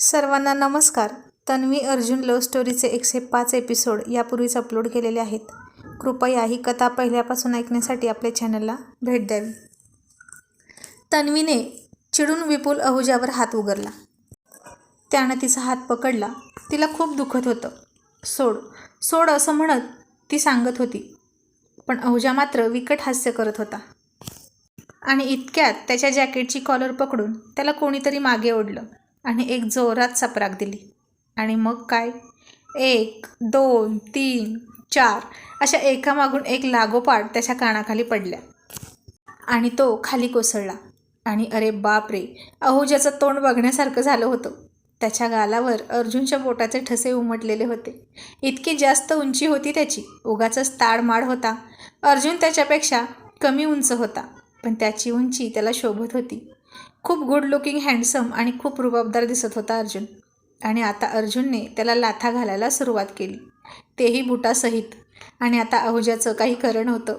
सर्वांना नमस्कार. तन्वी अर्जुन लव्ह स्टोरीचे एकशे पाच एपिसोड यापूर्वीच अपलोड केलेले आहेत. कृपया ही कथा पहिल्यापासून ऐकण्यासाठी आपल्या चॅनलला भेट द्यावी. तन्वीने चिडून विपुल अहुजावर हात उगरला त्यानं तिचा हात पकडला. तिला खूप दुखत होतं. सोड सोड असं म्हणत ती सांगत होती. पण अहुजा मात्र विकट हास्य करत होता. आणि इतक्यात त्याच्या जॅकेटची कॉलर पकडून त्याला कोणीतरी मागे ओढलं. आणि एक जोरात चपराक दिली. आणि मग काय? एक दोन तीन चार अशा एकामागून एक लागोपाठ त्याच्या कानाखाली पडल्या. आणि तो खाली कोसळला. आणि अरे बाप रे अहुजाचं तोंड बघण्यासारखं झालं होतं. त्याच्या गालावर अर्जुनच्या बोटाचे ठसे उमटलेले होते. इतकी जास्त उंची होती त्याची. उगाचच ताडमाड होता. अर्जुन त्याच्यापेक्षा कमी उंच होता. पण त्याची उंची त्याला शोभत होती. खूप गुड लुकिंग हँडसम आणि खूप रुबाबदार दिसत होता अर्जुन. आणि आता अर्जुनने त्याला लाथा घालायला सुरुवात केली. तेही बुटासहित. आणि आता अहुजाचं काही करण नव्हतं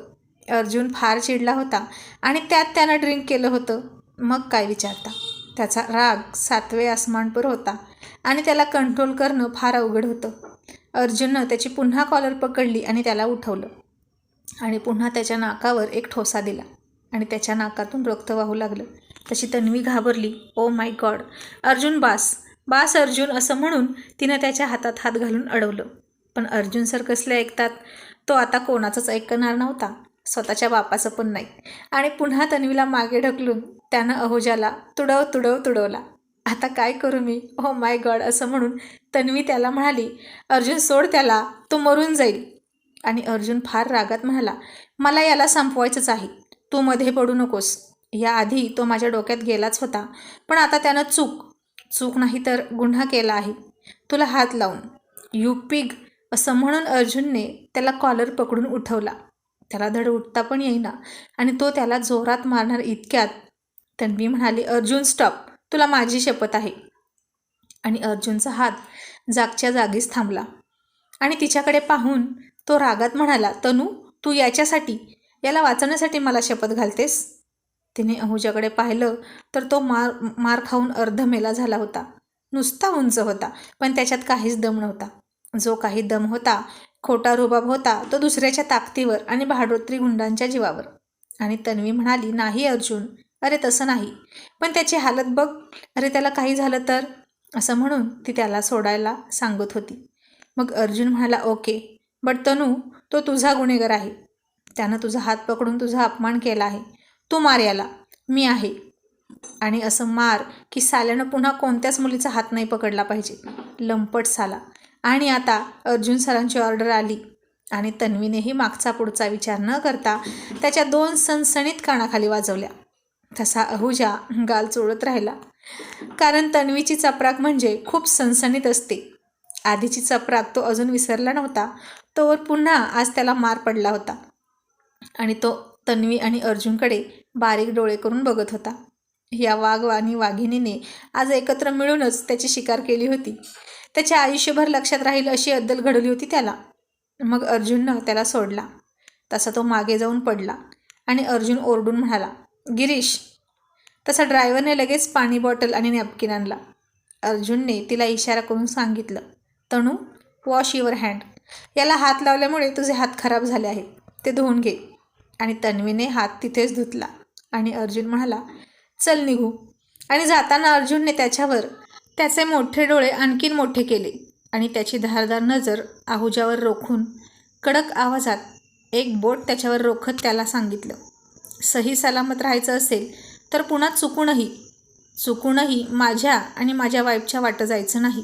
अर्जुन फार चिडला होता आणि त्यात त्यानं ड्रिंक केलं होतं. मग काय विचारता? त्याचा राग सातवे आसमानपर होता आणि त्याला कंट्रोल करणं फार अवघड होतं. अर्जुननं त्याची पुन्हा कॉलर पकडली आणि त्याला उठवलं. आणि पुन्हा त्याच्या नाकावर एक ठोसा दिला. आणि त्याच्या नाकातून रक्त वाहू लागलं. तशी तन्वी घाबरली. Oh my god. अर्जुन बास. बास अर्जुन असं म्हणून तिनं त्याच्या हातात हात घालून अडवलं. पण अर्जुन सर कसले ऐकतात? तो आता कोणाचंच ऐकणार नव्हता. स्वतःच्या बापाचं पण नाही. आणि पुन्हा तन्वीला मागे ढकलून त्यानं अहोजाला तुडव तुडव तुडवला. आता काय करू मी? हो माय गॉड असं म्हणून तन्वी त्याला म्हणाली अर्जुन सोड त्याला. तो मरून जाईल. आणि अर्जुन फार रागात म्हणाला मला याला संपवायचंच आहे. तू मध्ये पडू नकोस. याआधी तो माझ्या डोक्यात गेलाच होता. पण आता त्यानं चूक चूक नाही तर गुन्हा केला आहे. तुला हात लावून. यू पिग असं म्हणून अर्जुनने त्याला कॉलर पकडून उठवला. त्याला धड उठता पण येईना आणि तो त्याला जोरात मारणार इतक्यात. तन्वी म्हणाली अर्जुन स्टॉप तुला माझी शपथ आहे. आणि अर्जुनचा हात जागच्या जागीच थांबला. आणि तिच्याकडे पाहून तो रागात म्हणाला तनू तू याच्यासाठी याला वाचवण्यासाठी मला शपथ घालतेस? तिने अहुजाकडे पाहिलं तर तो मार मार खाऊन अर्ध मेला झाला होता. नुसता उंच होता पण त्याच्यात काहीच दम नव्हता. जो काही दम होता खोटा रुबाब होता तो दुसऱ्याच्या ताकदीवर आणि भाडोत्री गुंडांच्या जीवावर. आणि तन्वी म्हणाली नाही अर्जुन अरे तसं नाही. पण त्याची हालत बघ अरे त्याला काही झालं तर? असं म्हणून ती त्याला सोडायला सांगत होती. मग अर्जुन म्हणाला ओके बट तनू तो तुझा गुन्हेगार आहे. त्यानं तुझा हात पकडून तुझा अपमान केला आहे. तू मार याला. मी आहे. आणि असं मार की साल्यानं पुन्हा कोणत्याच मुलीचा हात नाही पकडला पाहिजे. लंपट साला. आणि आता अर्जुन सरांची ऑर्डर आली. आणि तन्वीनेही मागचा पुढचा विचार न करता त्याच्या दोन सणसणीत कानाखाली वाजवल्या. तसा अहुजा गाल चोळत राहिला. कारण तन्वीची चपराक म्हणजे खूप सणसणीत असते. आधीची चपराक तो अजून विसरला नव्हता. तोवर पुन्हा आज त्याला मार पडला होता. आणि तो तन्वी आणि अर्जुनकडे बारीक डोळे करून बघत होता. या वाघ आणि वाघिणीने आज एकत्र मिळूनच त्याची शिकार केली होती. त्याच्या आयुष्यभर लक्षात राहील अशी अद्दल घडवली होती त्याला. मग अर्जुननं त्याला सोडला. तसा तो मागे जाऊन पडला आणि अर्जुन ओरडून म्हणाला गिरीश. तसा ड्रायव्हरने लगेच पाणी बॉटल आणि नॅपकिन आणला. अर्जुनने तिला इशारा करून सांगितलं तणू वॉश युअर हँड. याला हात लावल्यामुळे तुझे हात खराब झाले आहेत. ते धुवून घे. आणि तन्वीने हात तिथेच धुतला. आणि अर्जुन म्हणाला चल निघू. आणि जाताना अर्जुनने त्याच्यावर त्याचे मोठे डोळे आणखीन मोठे केले आणि त्याची धारदार नजर आहुजावर रोखून कडक आवाजात एक बोट त्याच्यावर रोखत त्याला सांगितलं सही सलामत राहायचं असेल तर पुन्हा चुकूनही चुकूनही माझ्या आणि माझ्या वाईफच्या वाटं जायचं नाही.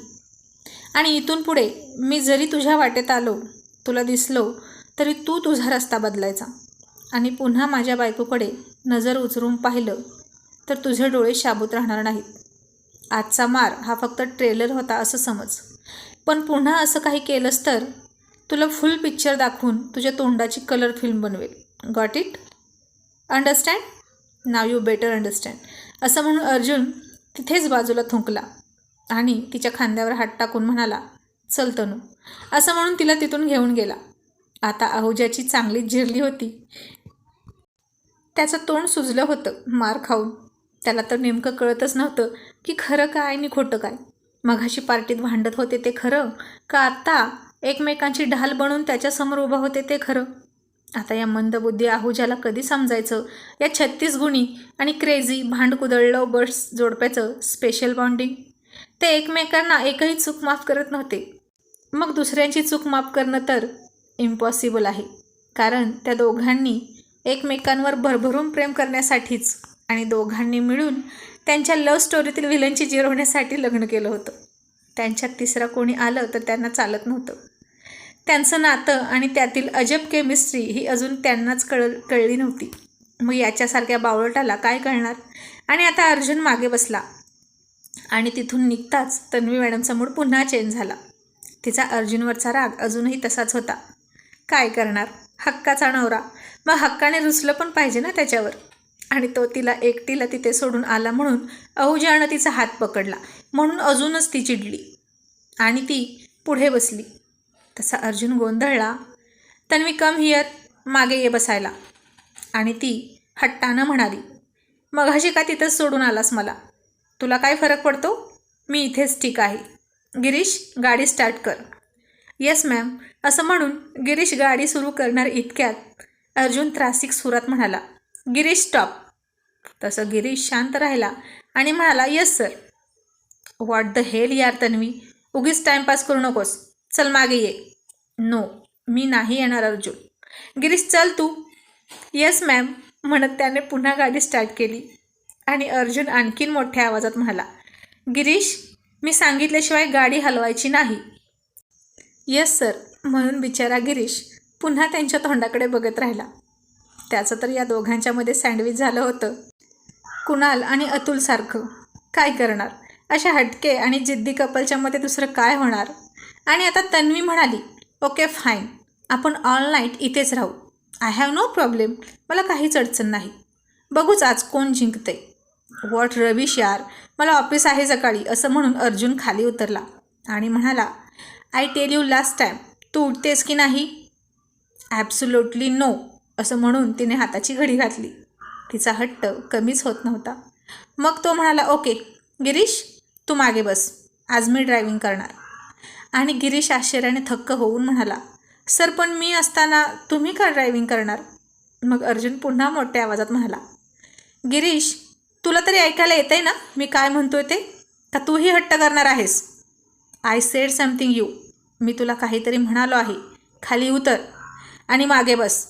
आणि इथून पुढे मी जरी तुझ्या वाटेत आलो तुला दिसलो तरी तू तुझा रस्ता बदलायचा. आणि पुन्हा माझ्या बायकोकडे नजर उचरून पाहिलं तर तुझे डोळे शाबूत राहणार नाहीत. आजचा मार हा फक्त ट्रेलर होता असं समज. पण पुन्हा असं काही केलंस तर? तुला फुल पिक्चर दाखवून तुझ्या तोंडाची कलर फिल्म बनवेल. Got it understand now you better understand असं म्हणून अर्जुन तिथेच बाजूला थुंकला आणि तिच्या खांद्यावर हात टाकून म्हणाला चल तनू. असं म्हणून तिला तिथून घेऊन गेला. आता आहुजाची चांगलीच जिरली होती. त्याचं तोंड सुजलं होतं मार खाऊन. त्याला तर नेमकं कळतच नव्हतं की खरं काय आणि खोटं काय. मघाशी पार्टीत भांडत होते ते खरं का आत्ता एकमेकांची ढाल बनून त्याच्यासमोर उभं होते ते खरं? आता या मंदबुद्धी आहुजाला कधी समजायचं? या छत्तीस गुणी आणि क्रेझी भांडकुदळलं बर्ड्स जोडप्याचं स्पेशल बॉन्डिंग ते एकमेकांना एकही चूक माफ करत नव्हते. मग दुसऱ्यांची चूक माफ करणं तर इम्पॉसिबल आहे. कारण त्या दोघांनी एकमेकांवर भरभरून प्रेम करण्यासाठीच आणि दोघांनी मिळून त्यांच्या लव्ह स्टोरीतील विलनची जिरवण्यासाठी लग्न केलं होतं. त्यांच्यात तिसरा कोणी आलं तर त्यांना चालत नव्हतं. त्यांचं नातं आणि त्यातील अजब केमिस्ट्री ही अजून त्यांनाच कळ कळली नव्हती. मग याच्यासारख्या बावळटाला काय कळणार? आणि आता अर्जुन मागे बसला. आणि तिथून निघताच तन्वी मॅडमचा मूड पुन्हा चेंज झाला. तिचा अर्जुनवरचा राग अजूनही तसाच होता. काय करणार? हक्काचा नवरा. मग हक्काने रुसलं पण पाहिजे ना त्याच्यावर. आणि तो तिला एकटीला तिथे सोडून आला म्हणून अहुजानं तिचा हात पकडला. म्हणून अजूनच ती चिडली. आणि ती पुढे बसली. तसा अर्जुन गोंधळला. तन्वी कम हियर मागे ये बसायला. आणि ती हट्टानं म्हणाली मघाशी का तिथंच सोडून आलास मला? तुला काय फरक पडतो? मी इथेच ठीक आहे. गिरीश गाडी स्टार्ट कर. Yes ma'am. असं म्हणून गिरीश गाडी सुरू करणार इतक्यात. अर्जुन त्रासिक सुरात म्हणाला गिरीश स्टॉप तसं गिरीश शांत राहिला आणि म्हणाला yes sir. What the hell यार तन्वी? उगीच टाईमपास करू नकोस. चल मागे ये. नो मी नाही येणार अर्जुन. गिरीश चल तू. येस मॅम म्हणत त्याने पुन्हा गाडी स्टार्ट केली आणि अर्जुन आणखीन मोठ्या आवाजात म्हणाला गिरीश मी सांगितल्याशिवाय गाडी हलवायची नाही. येस सर म्हणून बिचारा गिरीश पुन्हा त्यांच्या तोंडाकडे बघत राहिला. त्याचं तर या दोघांच्यामध्ये सँडविच झालं होतं. कुणाल आणि अतुलसारखं काय करणार? अशा हटके आणि जिद्दी कपलच्यामध्ये दुसरं काय होणार? आणि आता तन्वी म्हणाली ओके फाईन आपण ऑल नाईट इथेच राहू. आय हॅव नो प्रॉब्लेम मला काहीच अडचण नाही. बघूच आज कोण जिंकते वॉट रविश यार. मला ऑफिस आहे सकाळी असं म्हणून अर्जुन खाली उतरला आणि म्हणाला I tell you last time तू उठतेस की नाही? ॲब्सुलोटली नो असं म्हणून तिने हाताची घडी घातली. तिचा हट्ट कमीच होत नव्हता. मग तो म्हणाला ओके गिरीश तू मागे बस. आज मी ड्रायव्हिंग करणार. आणि गिरीश आश्चर्याने थक्क होऊन म्हणाला सर पण मी असताना तुम्ही का ड्रायव्हिंग करणार? मग अर्जुन पुन्हा मोठ्या आवाजात म्हणाला गिरीश तुला तरी ऐकायला येतं आहे ना? मी काय म्हणतोय ते? का तूही हट्ट करणार आहेस? आय सेड समथिंग यू मी तुला काहीतरी म्हणालो आहे. खाली उतर. आणि मागे बस.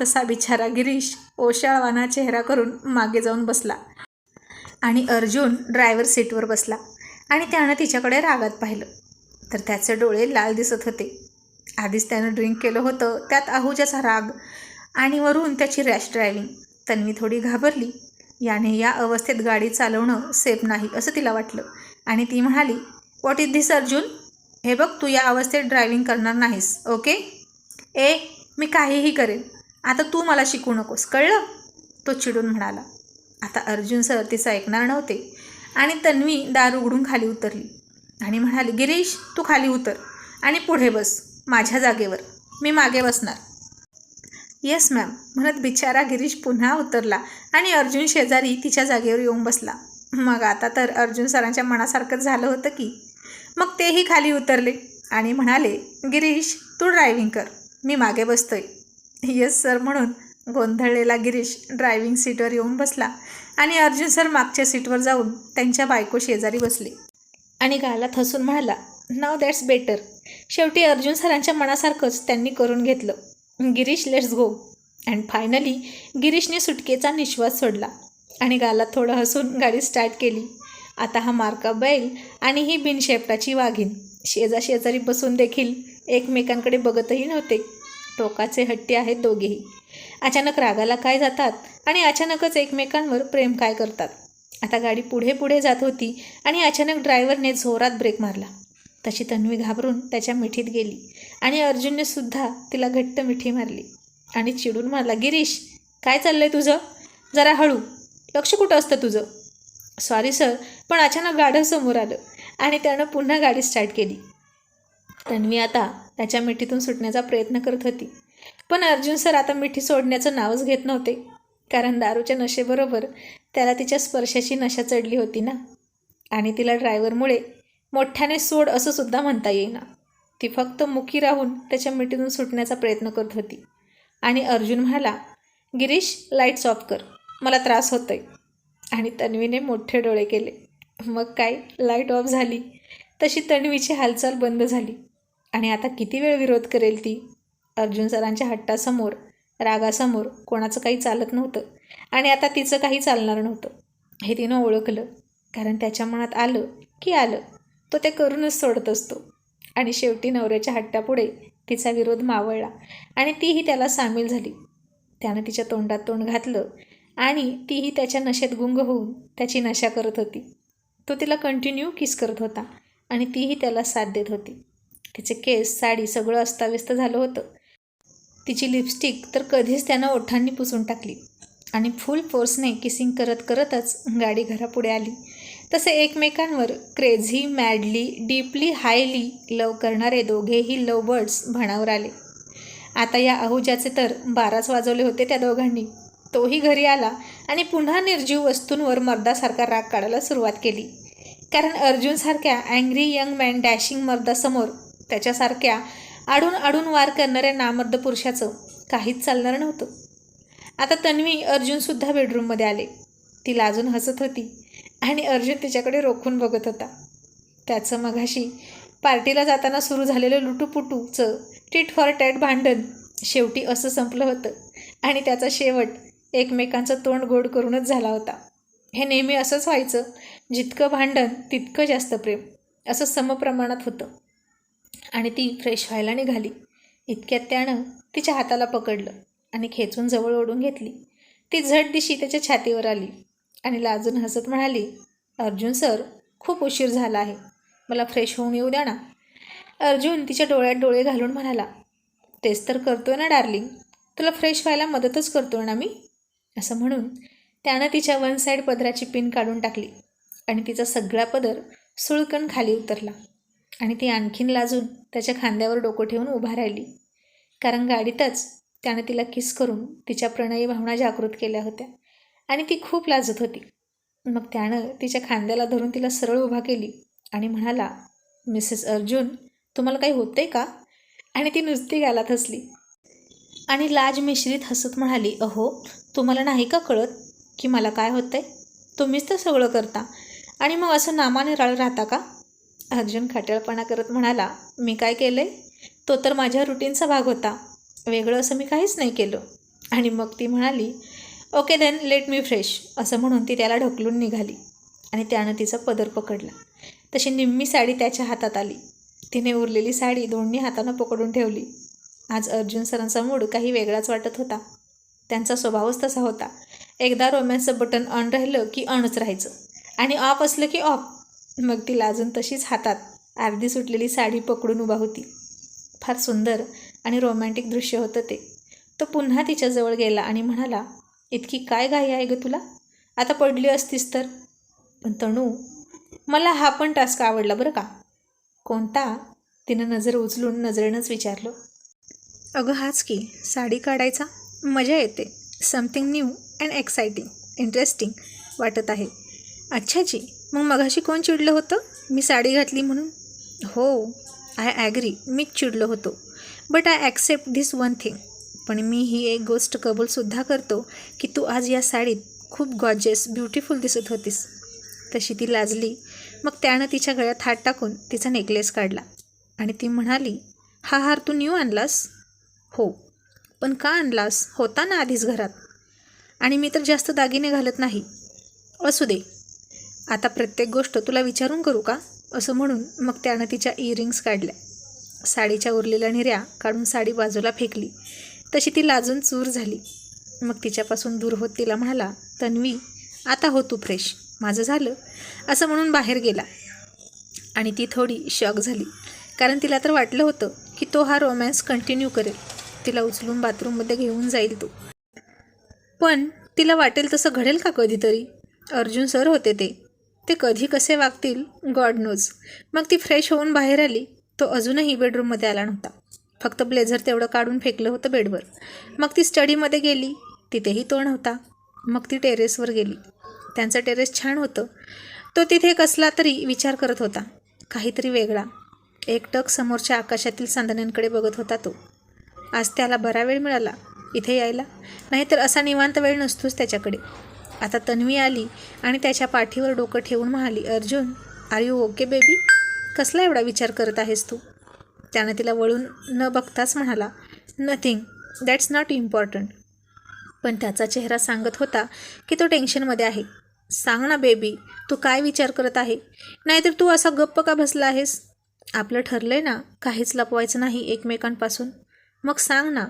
तसा बिचारा गिरीश ओशाळवाना चेहरा करून मागे जाऊन बसला. आणि अर्जुन ड्रायव्हर सीटवर बसला. आणि त्यानं तिच्याकडे रागात पाहिलं. तर त्याचे डोळे लाल दिसत होते. आधीच त्यानं ड्रिंक केलं होतं. त्यात आहुजाचा राग आणि वरून त्याची रॅश ड्रायव्हिंग तन्वी थोडी घाबरली. याने या अवस्थेत गाडी चालवणं सेफ नाही असं तिला वाटलं. आणि ती म्हणाली वॉट इज धिस अर्जुन हे बघ तू या अवस्थेत ड्रायव्हिंग करणार नाहीस ओके ए मी काहीही करेन. आता तू मला शिकू नकोस कळलं? तो चिडून म्हणाला. आता अर्जुन सर तिचं ऐकणार नव्हते. आणि तन्वी दार उघडून खाली उतरली. आणि म्हणाली गिरीश तू खाली उतर आणि पुढे बस माझ्या जागेवर. मी मागे बसणार. येस मॅम म्हणत बिचारा गिरीश पुन्हा उतरला आणि अर्जुन शेजारी तिच्या जागेवर येऊन बसला. मग आता तर अर्जुन सरांच्या मनासारखंच झालं होतं की मग तेही खाली उतरले आणि म्हणाले गिरीश तू ड्रायव्हिंग कर. मी मागे बसतोय. येस सर म्हणून गोंधळलेला गिरीश ड्रायव्हिंग सीटवर येऊन बसला आणि अर्जुन सर मागच्या सीटवर जाऊन त्यांच्या बायको शेजारी बसले आणि गालात हसून म्हणाला नाव दॅट्स बेटर शेवटी अर्जुन सरांच्या मनासारखंच त्यांनी करून घेतलं. Girish let's go and finally गिरीशने सुटकेचा निश्वास सोडला आणि गालात थोडं हसून गाडी स्टार्ट केली. आता हा मार्का बैल आणि ही बिनशेपटाची वाघीण. शेजा शेजारी बसून देखील एकमेकांकडे बघतही नव्हते. टोकाचे हट्टी आहेत दोघेही. अचानक रागाला काय जातात आणि अचानकच एकमेकांवर प्रेम काय करतात? आता गाडी पुढे पुढे जात होती आणि अचानक ड्रायव्हरने जोरात ब्रेक मारला. तशी तन्वी घाबरून त्याच्या मिठीत गेली आणि अर्जुनने सुद्धा तिला घट्ट मिठी मारली. आणि चिडून मारला गिरीश काय चाललंय तुझं? जरा हळू. लक्ष कुठं असतं तुझं? सॉरी सर पण अचानक गाडं समोर आलं आणि त्यानं पुन्हा गाडी स्टार्ट केली. तन्वी आता त्याच्या मिठीतून सुटण्याचा प्रयत्न करत होती. पण अर्जुन सर आता मिठी सोडण्याचं नावच घेत नव्हते. कारण दारूच्या नशेबरोबर त्याला तिच्या स्पर्शाची नशा चढली होती ना. आणि तिला ड्रायव्हरमुळे मोठ्याने सोड असं सुद्धा म्हणता येईना. ती फक्त मुकी राहून त्याच्या मिठीतून सुटण्याचा प्रयत्न करत होती. आणि अर्जुन म्हणाला गिरीश लाईट्स ऑफ कर. मला त्रास होतोय. आणि तन्वीने मोठे डोळे केले. मग काय? लाइट ऑफ झाली. तशी तन्वीची हालचाल बंद झाली. आणि आता किती वेळ विरोध करेल ती? अर्जुन सरांच्या हट्टासमोर रागासमोर कोणाचं काही चालत नव्हतं. आणि आता तिचं काही चालणार नव्हतं. हे तिनं ओळखलं. कारण त्याच्या मनात आलं की आलं. तो ते करूनच सोडत असतो. आणि शेवटी नवऱ्याच्या हट्टापुढे तिचा विरोध मावळला. आणि तीही त्याला सामील झाली. त्यानं तिच्या तोंडात तोंड घातलं. आणि तीही त्याच्या नशेत गुंग होऊन त्याची नशा करत होती. तो तिला कंटिन्यू किस करत होता आणि तीही त्याला साथ देत होती. तिचे केस साडी सगळं अस्ताव्यस्त झालं होतं. तिची लिपस्टिक तर कधीच त्यानं ओठांनी पुसून टाकली आणि फुल फोर्सने किसिंग करत करतच गाडी घरापुढे आली. तसे एकमेकांवर crazy madly deeply highly love करणारे दोघेही लव बर्ड्स भणावर आले. आता या अहुजाचे तर बाराच वाजवले होते त्या दोघांनी. तोही घरी आला आणि पुन्हा निर्जीव वस्तूंवर मर्दासारखा राग काढायला सुरुवात केली. कारण अर्जुनसारख्या अँग्री यंग मॅन डॅशिंग मर्दासमोर त्याच्यासारख्या आडून आडून वार करणाऱ्या नामर्द पुरुषाचं काहीच चालणार नव्हतं. आता तन्वी अर्जुनसुद्धा बेडरूममध्ये आले. ती लाजून हसत होती आणि अर्जुन तिच्याकडे रोखून बघत होता. त्याचं मघाशी पार्टीला जाताना सुरू झालेलं लुटूपुटूचं टिट फॉर टॅट भांडण शेवटी असं संपलं होतं आणि त्याचा शेवट एकमेकांचं तोंड गोड करूनच झाला होता. हे नेहमी असंच व्हायचं जितकं भांडण तितकं जास्त प्रेम. असं समप्रमाणात होतं. आणि ती फ्रेश व्हायला निघाली. इतक्यात त्यानं तिच्या हाताला पकडलं आणि खेचून जवळ ओढून घेतली. ती झट दिशी त्याच्या छातीवर आली आणि लाजून हसत म्हणाली अर्जुन सर खूप उशीर झाला आहे. मला फ्रेश होऊन येऊ द्या ना. अर्जुन तिच्या डोळ्यात डोळे घालून म्हणाला तेच तर करतोय ना डार्लिंग तुला फ्रेश व्हायला मदतच करतोय ना मी? असं म्हणून त्यानं तिच्या वन साईड पदराची पिन काढून टाकली आणि तिचा सगळा पदर सुळकण खाली उतरला आणि ती आणखीन लाजून त्याच्या खांद्यावर डोकं ठेवून उभा राहिली. कारण गाडीतच त्यानं तिला किस करून तिच्या प्रणयी भावना जागृत केल्या होत्या आणि ती खूप लाजत होती. मग त्यानं तिच्या खांद्याला धरून तिला सरळ उभा केली आणि म्हणाला मिसेस अर्जुन तुम्हाला काही होते का? आणि ती नुसती गालात हसली. आणि लाज मिश्रित हसत म्हणाली अहो तुम्हाला नाही का कळत की मला काय होतं आहे तुम्हीच तर सगळं करता. आणि मग असं नामानिराळ राहता का? अर्जुन खाट्याळपणा करत म्हणाला मी काय केलं आहे तो तर माझ्या रुटीनचा भाग होता. वेगळं असं मी काहीच नाही केलं. आणि मग ती म्हणाली okay then let me fresh असं म्हणून ती त्याला ढकलून निघाली. आणि त्यानं तिचा पदर पकडला. तशी निम्मी साडी त्याच्या हातात आली. तिने उरलेली साडी दोन्ही हातानं पकडून ठेवली. आज अर्जुन सरांचा मूड काही वेगळाच वाटत होता. त्यांचा स्वभावच तसा होता. एकदा रोमॅन्सचं बटन ऑन राहिलं की ऑनच राहायचं. आणि ऑफ असलं की ऑफ. मग ती लाजून तशीच हातात अर्धी सुटलेली साडी पकडून उभा होती. फार सुंदर आणि रोमॅन्टिक दृश्य होतं ते. तो पुन्हा तिच्याजवळ गेला आणि म्हणाला इतकी काय घाई आहे गं तुला? आता पडली असतीस तर? पण तणू मला हा पण टास्क आवडला बरं का. कोणता? तिनं नजर उचलून नजरेनंच विचारलं. अगं हाच की साडी काढायचा? मजा येते. Something new and exciting interesting वाटत आहे. अच्छा जी मग मगाशी कोण चिडलं होतं? मी साडी घातली म्हणून? हो आय ॲग्री मीच चिडलो होतो. But I accept this one thing पण मी ही एक गोष्ट कबूलसुद्धा करतो की तू आज या साडीत खूप गॉजेस ब्युटिफुल दिसत होतीस. तशी ती लाजली. मग त्यानं तिच्या गळ्यात हात टाकून तिचा नेकलेस काढला. आणि ती म्हणाली हा हार तू न्यू आणलास? हो. पण का आणलास? होता ना आधीच घरात. आणि मी तर जास्त दागिने घालत नाही. असू दे. आता प्रत्येक गोष्ट तुला विचारून करू का? असं म्हणून मग त्यानं तिच्या इयरिंग्स काढल्या. साडीच्या उरलेल्या निर्या काढून साडी बाजूला फेकली. तशी ती लाजून चूर झाली. मग तिच्यापासून दूर होत तिला म्हणाला तन्वी आता हो तू फ्रेश माझं झालं. असं म्हणून बाहेर गेला. आणि ती थोडी शॉक झाली. कारण तिला तर वाटलं होतं की तो हा रोमॅन्स कंटिन्यू करेल. तिला उचलून बाथरूममध्ये घेऊन जाईल तो. पण तिला वाटेल तसं घडेल का कधीतरी? अर्जुन सर होते ते. ते कधी कसे वागतील? गॉड नोज मग ती फ्रेश होऊन बाहेर आली. तो अजूनही बेडरूममध्ये आला नव्हता. फक्त ब्लेझर तेवढं काढून फेकलं होतं बेडवर. मग ती स्टडीमध्ये गेली. तिथेही तो नव्हता. मग ती टेरेसवर गेली. त्यांचं टेरेस छान होतं. तो तिथे कसला तरी विचार करत होता. काहीतरी वेगळा. एकटक समोरच्या आकाशातील चांदण्यांकडे बघत होता तो. आज त्याला बरा वेळ मिळाला. इथे यायला. नाहीतर असा निवांत वेळ नसतोच त्याच्याकडे. आता तन्वी आली आणि त्याच्या पाठीवर डोकं ठेवून म्हणाली Arjun are you okay baby कसला एवढा विचार करत आहेस तू? त्यानं तिला वळून न बघताच म्हणाला नथिंग दॅट्स नॉट इम्पॉर्टंट पण त्याचा चेहरा सांगत होता की तो टेन्शनमध्ये आहे. सांग ना बेबी तू काय विचार करत आहे? नाहीतर तू असा गप्प का बसला आहेस? आपलं ठरलं आहे ना काहीच लपवायचं नाही एकमेकांपासून. मग सांग ना.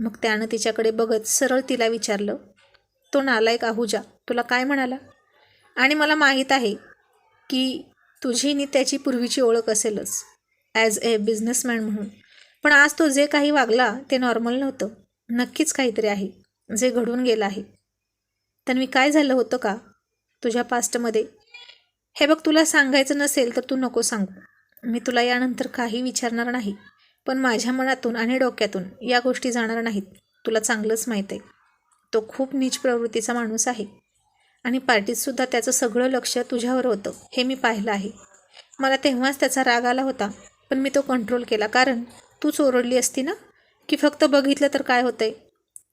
मग त्यानं तिच्याकडे बघत सरळ तिला विचारलं तो नालायक आहुजा तुला काय म्हणाला? आणि मला माहीत आहे की तुझी नि त्याची पूर्वीची ओळख असेलच ॲज ए बिझनेसमॅन म्हणून. पण आज तो जे काही वागला ते नॉर्मल नव्हतं. नक्कीच काहीतरी आहे जे घडून गेलं आहे. तर मी काय झालं होतं का तुझ्या पास्टमध्ये हे बघ तुला सांगायचं नसेल तर तू नको सांगू. मी तुला यानंतर काही विचारणार नाही. पण माझ्या मनातून आणि डोक्यातून या गोष्टी जाणार नाहीत. तुला चांगलंच माहीत आहे. तो खूप नीच प्रवृत्तीचा माणूस आहे. आणि पार्टीतसुद्धा त्याचं सगळं लक्ष तुझ्यावर होतं. हे मी पाहिलं आहे. मला तेव्हाच त्याचा राग आला होता पण मी तो कंट्रोल केला. कारण तूच ओरडली असती ना? की फक्त बघितलं तर काय होतंय?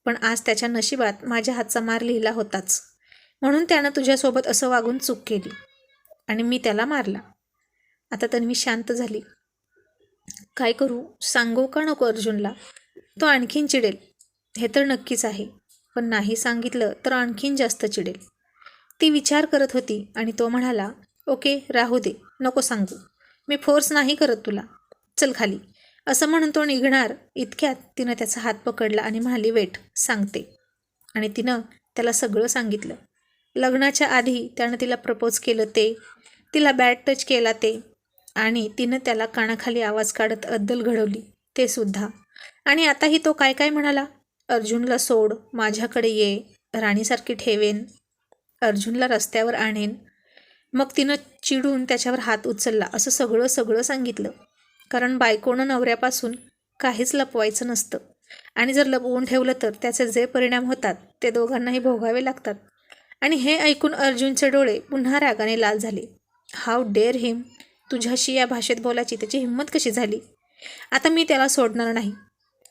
पण आज त्याच्या नशिबात माझ्या हातचा मार लिहिला होताच. म्हणून त्यानं तुझ्यासोबत असं वागून चूक केली. आणि मी त्याला मारला. आता तर मी शांत झाली. काय करू? सांगू का नको अर्जुनला? तो आणखीन चिडेल. हे तर नक्कीच आहे. पण नाही सांगितलं तर आणखीन जास्त चिडेल. ती विचार करत होती आणि तो म्हणाला ओके राहू दे. नको सांगू. मी फोर्स नाही करत तुला. चल खाली. असं म्हणून तो निघणार. इतक्यात तिनं त्याचा हात पकडला आणि म्हणाली वेट सांगते. आणि तिनं त्याला सगळं सांगितलं. लग्नाच्या आधी त्यानं तिला प्रपोज केलं ते. तिला बॅड टच केला ते. आणि तिनं त्याला कानाखाली आवाज काढत अद्दल घडवली ते सुद्धा. आणि आताही तो काय काय म्हणाला? अर्जुनला सोड माझ्याकडे ये राणीसारखी ठेवेन अर्जुनला रस्त्यावर आणेन. मग तिनं चिडून त्याच्यावर हात उचलला असं सगळं सगळं सांगितलं. कारण बायकोनं नवऱ्यापासून काहीच लपवायचं नसतं. आणि जर लपवून ठेवलं तर त्याचे जे परिणाम होतात ते दोघांनाही भोगावे लागतात. आणि हे ऐकून अर्जुनचे डोळे पुन्हा रागाने लाल झाले. हाव डेअर हिम तुझ्याशी या भाषेत बोलायची त्याची हिंमत कशी झाली? आता मी त्याला सोडणार नाही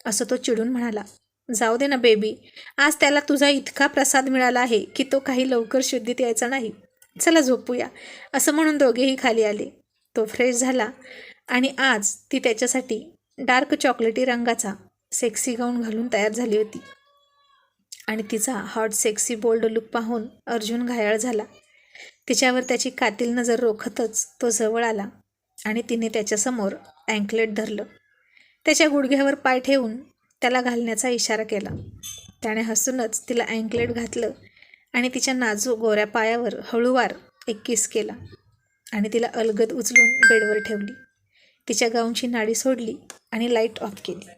असं तो चिडून म्हणाला. जाऊ दे ना बेबी. आज त्याला तुझा इतका प्रसाद मिळाला आहे की तो काही लवकर शुद्धीत यायचा नाही. चला झोपूया असं म्हणून दोघेही खाली आले. तो फ्रेश झाला आणि आज ती त्याच्यासाठी डार्क चॉकलेटी रंगाचा सेक्सी गाऊन घालून तयार झाली होती. आणि तिचा हॉट सेक्सी बोल्ड लुक पाहून अर्जुन घायाळ झाला. तिच्यावर त्याची कातील नजर रोखतच तो जवळ आला आणि तिने त्याच्यासमोर अँकलेट धरलं. त्याच्या गुडघ्यावर पाय ठेवून त्याला घालण्याचा इशारा केला. त्याने हसूनच तिला अँकलेट घातलं आणि तिच्या नाजूक गोऱ्या पायावर हळूवार एक किस केला आणि तिला अलगद उचलून बेडवर ठेवली. तिच्या गाऊनची नाडी सोडली आणि लाइट ऑफ केली.